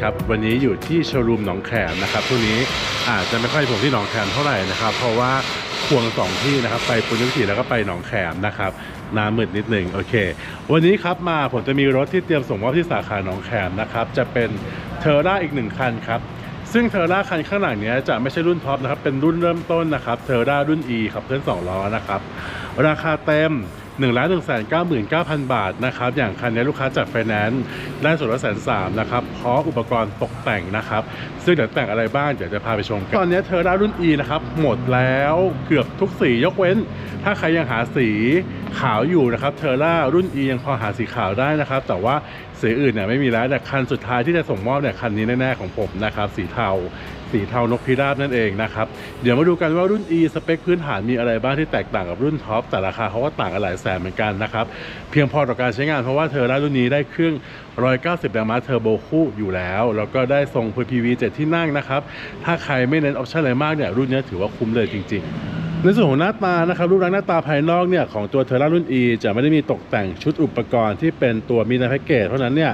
ครับวันนี้อยู่ที่โชว์รูมหนองแขมนะครับทุกนี้อาจจะไม่ค่อยผมที่หนองแขมเท่าไหร่นะครับ เพราะว่าควงสองที่นะครับไปปุณณวิถีแล้วก็ไปหนองแขมนะครับน้ามืดนิดหนึ่งโอเค วันนี้ครับมาผมจะมีรถที่เตรียมส่งมอบที่สาขาหนองแขมนะครับจะเป็นเทอร่าอีกหนึ่งคันครับซึ่งเทอร่าคันข้างหลังเนี้ยจะไม่ใช่รุ่นท็อปนะครับเป็นรุ่นเริ่มต้นนะครับเทอร่ารุ่น E ขับเคลื่อน2ล้อนะครับราคาเต็ม 1นึ่งล้านหนึ่งแสนเก้าหมื่นเก้าพันบาทนะครับอย่างคันนี้ลูกค้าจัดไฟแนนซ์ได้ส่วนลดแสนสามนะครับพร้อมอุปกรณ์ตกแต่งนะครับ ซึ่งเดี๋ยวแต่งอะไรบ้างเดี๋ยวจะพาไปชมกันตอนนี้เทอร่ารุ่น E นะครับหมดแล้วเกือบทุกสียกเว้น ถ้าใครยังหาสีขาวอยู่นะครับเทอร่ารุ่น E ยังพอหาสีขาวได้นะครับ แต่ว่าสีอื่นเนี่ยไม่มีแล้วแต่คันสุดท้ายที่จะส่งมอบเนี่ยคันนี้แน่ๆของผมนะครับสีเทา สีเทานกพิราบนั่นเองนะครับ เดี๋ยวมาดูกันว่ารุ่น E สเปคพื้นฐานมีอะไรบ้างที่แตกต่างกับรุ่นท็อปแต่ราคาเขาก็ต่างกันหลายแสนเหมือนกันนะครับเพียงพอต่อการใช้งานเพราะว่าเทอร่ารุ่นนี้ได้เครื่อง 190แรงม้าเทอร์โบคู่อยู่แล้ว แล้วก็ได้ทรง PPV 7 ที่นั่งนะครับถ้าใครไม่เน้นออปชั่นอะไรมากเนี่ยรุ่นนี้ถือว่าคุ้มเลยจริง ๆ ในส่วนของหน้าตานะครับรูปร่างหน้าตาภายนอกเนี่ยของตัวเทอร่ารุ่น E จะไม่ได้มีตกแต่งชุดอุปกรณ์ที่เป็นตัวมีในแพ็กเกจเท่านั้นเนี่ย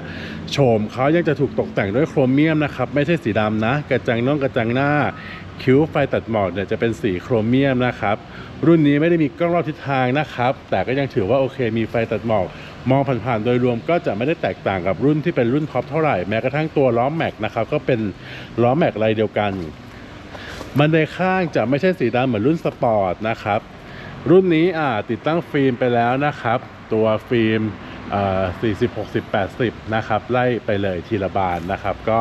โฉมเขายังจะถูกตกแต่งด้วยโครเมียมนะครับไม่ใช่สีดำนะ กระจังน่องกระจังหน้าคิ้วไฟตัดหมอกเนี่ยจะเป็นสีโครเมียมนะครับ รุ่นนี้ไม่ได้มีกล้องรอบทิศทางนะครับ แต่ก็ยังถือว่าโอเค มีไฟตัดหมอก มองผ่านๆโดยรวมก็จะไม่ได้แตกต่างกับรุ่นที่เป็นรุ่นท็อปเท่าไหร่แม้กระทั่งตัวล้อแม็กนะครับก็เป็นล้อแม็กลายเดียวกัน บันไดข้างจะไม่ใช่สีดำเหมือนรุ่นสปอร์ตนะครับ รุ่นนี้อ่าติดตั้งฟิล์มไปแล้วนะครับ ตัวฟิล์มอ่า40 60 80นะครับไล่ไปเลยทีละบานนะครับ ก็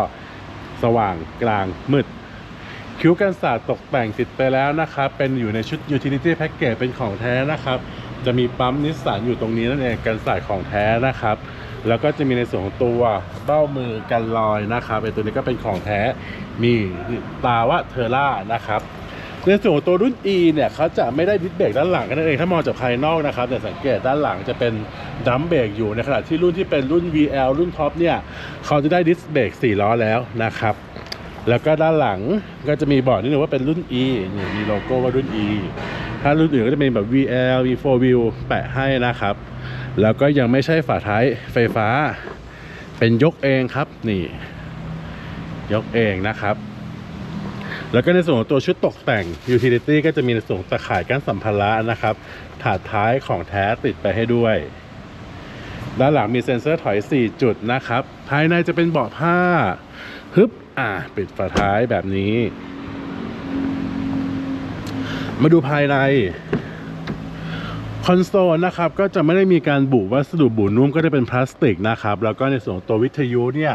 สว่างกลางมืดคิ้วกันศาสตร์ตกแต่งติดไปแล้วนะครับ เป็นอยู่ในชุด utility package เป็นของแท้นะครับ จะมีปั๊มนิสสันอยู่ตรงนี้นั่นเองกันศาสตร์ของแท้นะครับ แล้วก็จะมีในส่วนของตัวเบ้ามือกันลอยนะครับไอตัวนี้ก็เป็นของแท้มีตาว่าเทอร่านะครับในส่วนของตัวรุ่น E เนี่ยเขาจะไม่ได้ดิสเบรกด้านหลังกันนั่นเองถ้ามองจากภายนอกนะครับแต่สังเกตด้านหลังจะเป็นดัมเบรกอยู่ในขณะที่รุ่นที่เป็นรุ่น VL รุ่นท็อปเนี่ยเขาจะได้ดิสเบรก4ล้อแล้วนะครับ แล้วก็ด้านหลังก็จะมีบอกนิดนึงว่าเป็นรุ่น E นี่มีโลโก้ว่ารุ่น E ถ้ารุ่นอื่นก็จะเป็นแบบ VL V4 View แปะให้นะครับ แล้วก็ยังไม่ใช่ฝาท้ายไฟฟ้า เป็นยกเองครับนี่ ยกเองนะครับ แล้วก็ในส่วนของตัวชุดตกแต่ง Utility ก็จะมีในส่วนตะข่ายกั้นสัมภาระนะครับ ถาดท้ายของแท้ติดไปให้ด้วย ด้านหลังมีเซ็นเซอร์ถอย 4 จุดนะครับ ภายในจะเป็นเบาะผ้าฮึบอ่าปิดฝาท้ายแบบนี้ มาดูภายใน คอนโซลนะครับก็จะไม่ได้มีการบุวัสดุบุนุ่มก็จะเป็นพลาสติกนะครับแล้วก็ในส่วนของตัววิทยุเนี่ย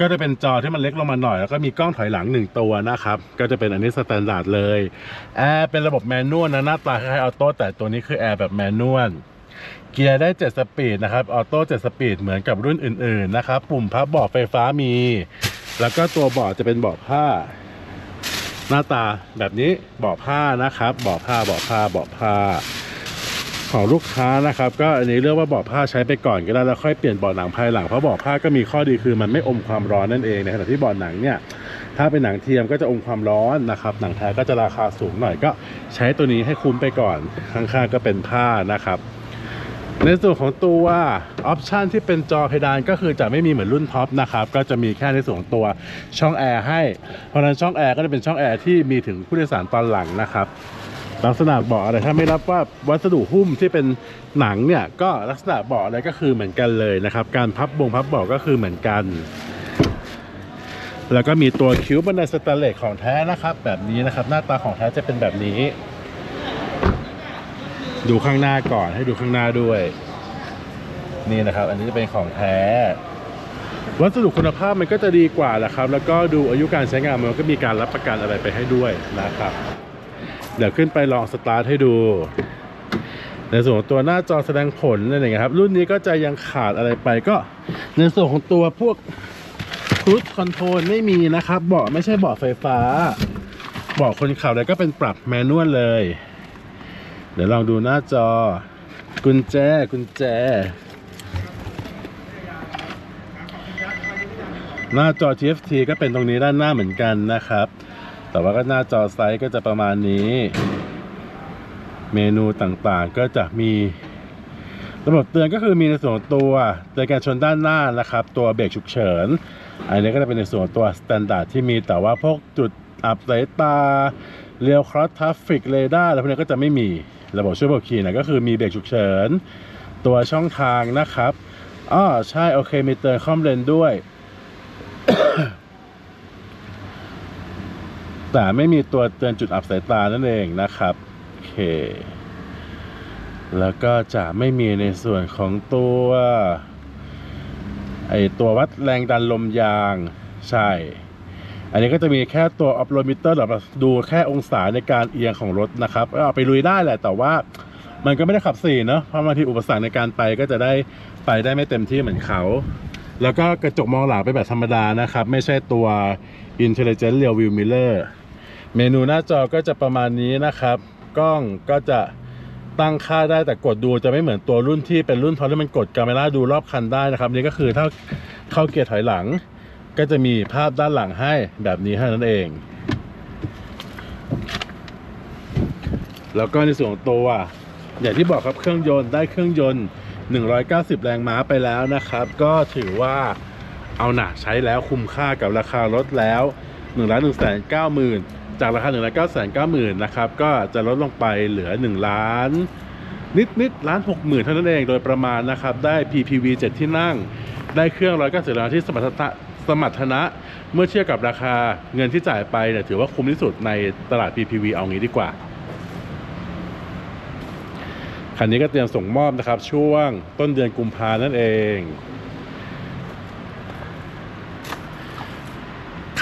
ก็จะเป็นจอที่มันเล็กลงมาหน่อย แล้วก็มีกล้องถอยหลังหนึ่งตัวนะครับก็จะเป็นอันนี้สแตนดาร์ดเลยแอร์เป็นระบบแมนนวลนะหน้าตาคล้ายๆออโต้แต่ตัวนี้คือแอร์แบบแมนนวลเกียร์ได้ 7 สปีดนะครับออโต้7สปีดเหมือนกับรุ่นอื่นๆนะครับปุ่มพับเบาะไฟฟ้ามี แล้วก็ตัวเบาะจะเป็นเบาะผ้า หน้าตาแบบนี้เบาะผ้านะครับเบาะผ้าเบาะผ้าเบาะผ้า ของลูกค้านะครับ ก็อันนี้เรียกว่าเบาะผ้าใช้ไปก่อนก็ได้แล้วค่อยเปลี่ยนเบาะหนังภายหลังเพราะเบาะผ้าก็มีข้อดีคือมันไม่อมความร้อนนั่นเองในขณะที่เบาะหนังเนี่ยถ้าเป็นหนังเทียมก็จะอมความร้อนนะครับ หนังแท้ก็จะราคาสูงหน่อยก็ใช้ตัวนี้ให้คุ้มไปก่อนข้างๆก็เป็นผ้านะครับในส่วนของตัวออปชันที่เป็นจอเพดานก็คือจะไม่มีเหมือนรุ่นท็อปนะครับก็จะมีแค่ในส่วนของตัวช่องแอร์ให้เพราะนั้นช่องแอร์ก็จะเป็นช่องแอร์ที่มีถึงผู้โดยสารตอนหลังนะครับ ลักษณะเบาะอะไรถ้าไม่รับว่าวัสดุหุ้มที่เป็นหนังเนี่ยก็ลักษณะเบาะอะไรก็คือเหมือนกันเลยนะครับ การพับบงพับเบาะก็คือเหมือนกัน แล้วก็มีตัวคิ้วบันไดสแตนเลสของแท้นะครับ แบบนี้นะครับ หน้าตาของแท้จะเป็นแบบนี้ ดูข้างหน้าก่อนให้ดูข้างหน้าด้วย นี่นะครับ อันนี้จะเป็นของแท้วัสดุคุณภาพมันก็จะดีกว่าแหละครับ แล้วก็ดูอายุการใช้งานมันก็มีการรับประกันอะไรไปให้ด้วยนะครับ เดี๋ยวขึ้นไปลองสตาร์ทให้ดู ในส่วนของตัวหน้าจอแสดงผลนั่นเองครับ รุ่นนี้ก็จะยังขาดอะไรไปก็ ในส่วนของตัวพวกครู i คอนโทรลไม่มีนะครับ เบาะไม่ใช่เบาะไฟฟ้า เบาะคนขับเลยก็เป็นปรับแมนนวลเลย เดี๋ยวลองดูหน้าจอ กุญแจกุญแจ หน้าจอ TFT ก็เป็นตรงนี้ด้านหน้าเหมือนกันนะครับ แต่ว่าก็หน้าจอไซส์ก็จะประมาณนี้ เมนูต่างๆก็จะมีระบบเตือนก็คือมีในส่วนตัวเตือนการชนด้านหน้านะครับ ตัวเบรกฉุกเฉิน อันนี้ก็จะเป็นในส่วนตัวสแตนดาร์ดที่มีแต่ว่าพวกจุดอับสายตาเรียวครอสทราฟฟิกเรดาร์แล้วพวกนี้ก็จะไม่มีระบบช่วยบอกขี่นะก็คือมีเบรกฉุกเฉิน ตัวช่องทางนะครับอ๋อใช่ โอเค มีเตือนคอมเลนด้วย แต่ไม่มีตัวเตือนจุดอับสายตานั่นเองนะครับโอเคแล้วก็จะไม่มีในส่วนของตัวไอตัววัดแรงดันลมยางใช่ อันนี้ก็จะมีแค่ตัวออฟโรมิเตอร์แบบดูแค่องศาในการเอียงของรถนะครับก็เอาไปลุยได้แหละแต่ว่ามันก็ไม่ได้ขับสี่เนอะเพราะบางทีอุปสรรคในการไปก็จะได้ไปได้ไม่เต็มที่เหมือนเขา แล้วก็กระจกมองหลังเป็นแบบธรรมดานะครับ ไม่ใช่ตัว Intelligent Rear View Mirror เมนูหน้าจอก็จะประมาณนี้นะครับ กล้องก็จะตั้งค่าได้แต่กดดูจะไม่เหมือนตัวรุ่นที่เป็นรุ่นทอนที่มันกดกาเมล่าดูรอบคันได้นะครับ นี่ก็คือถ้าเข้าเกียร์ถอยหลัง ก็จะมีภาพด้านหลังให้แบบนี้เท่านั้นเอง แล้วก็ในส่วนตัวอย่างที่บอกครับเครื่องยนต์ได้เครื่องยนต์ 190 แรงม้าไปแล้วนะครับ ก็ถือว่าเอาหนาใช้แล้วคุ้มค่ากับราคารถแล้ว1 1 9 0 0 0 จากราคา1นึ่งล้านเก้าแสนเก้าหมื่นนะครับก็จะลดลงไปเหลือ 1 ล้านนิดนิดล้านหกหมื่นเท่านั้นเองโดยประมาณนะครับ ได้ PPV 7 ที่นั่ง ได้เครื่อง190แรงม้านที่สมรรถนะสมรรถนะ เมื่อเทียบกับราคาเงินที่จ่ายไปเนี่ยถือว่าคุ้มที่สุดในตลาด PPV เอางี้ดีกว่า คันนี้ก็เตรียมส่งมอบนะครับ ช่วงต้นเดือนกุมภานั่นเอง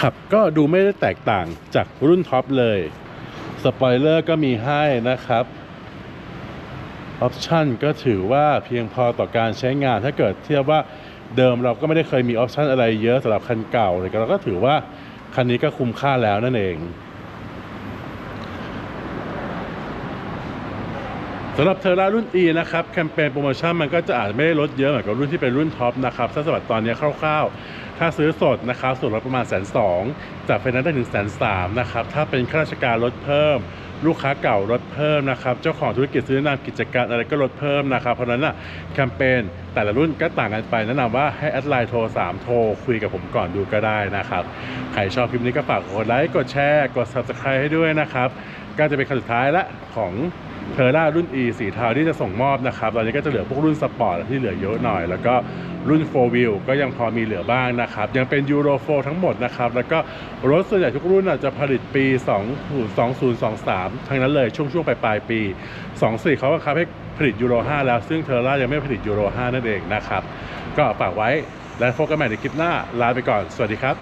ขับก็ดูไม่ได้แตกต่างจากรุ่นท็อปเลย สปอยเลอร์ก็มีให้นะครับออปชันก็ถือว่าเพียงพอต่อการใช้งานถ้าเกิดเทียบว่าเดิมเราก็ไม่ได้เคยมีออปชันอะไรเยอะสำหรับคันเก่าเลยเราก็ถือว่าคันนี้ก็คุ้มค่าแล้วนั่นเองสำหรับเทอร่ารุ่น E นะครับ แคมเปญโปรโมชั่นมันก็จะอาจไม่ได้ลดเยอะเหมือนกับรุ่นที่เป็นรุ่นท็อปนะครับถ้าสำหรับตอนนี้คร่าวๆ ถ้าซื้อสดนะครับส่วนลดประมาณแสนสองจากไฟแนนซ์ได้ถึงแสนสามนะครับถ้าเป็นข้าราชการลดเพิ่ม ลูกค้าเก่าลดเพิ่มนะครับเจ้าของธุรกิจซื้อนำกิจการอะไรก็ลดเพิ่มนะครับเพราะนั้นน่ะแคมเปญแต่ละรุ่นก็ต่างกันไปแนะนำว่าให้แอดไลน์โทร 3 โทร คุยกับผมก่อนดูก็ได้นะครับใครชอบคลิปนี้ก็ฝากกดไลค์กดแชร์กด subscribe ให้ด้วยนะครับก็จะเป็นคันสุดท้ายละของ เทอร่ารุ่น E สีเทาที่จะส่งมอบนะครับตอนนี้ก็จะเหลือพวกรุ่นสปอร์ตที่เหลือเยอะหน่อย แล้วก็รุ่น 4 Wheel ก็ยังพอมีเหลือบ้างนะครับ ยังเป็น Euro 4ทั้งหมดนะครับ แล้วก็รถส่วนใหญ่ทุกรุ่นอาจจะผลิตปี 2023 ทั้งนั้นเลยช่วงช่วงปลายปลายปี 24 เขาก็คับให้ผลิต Euro 5แล้ว ซึ่งเทอร่ายังไม่ผลิต Euro 5นั่นเองนะครับ ก็ฝากไว้และพบกันใหม่ในคลิปหน้าลาไปก่อน สวัสดีครับ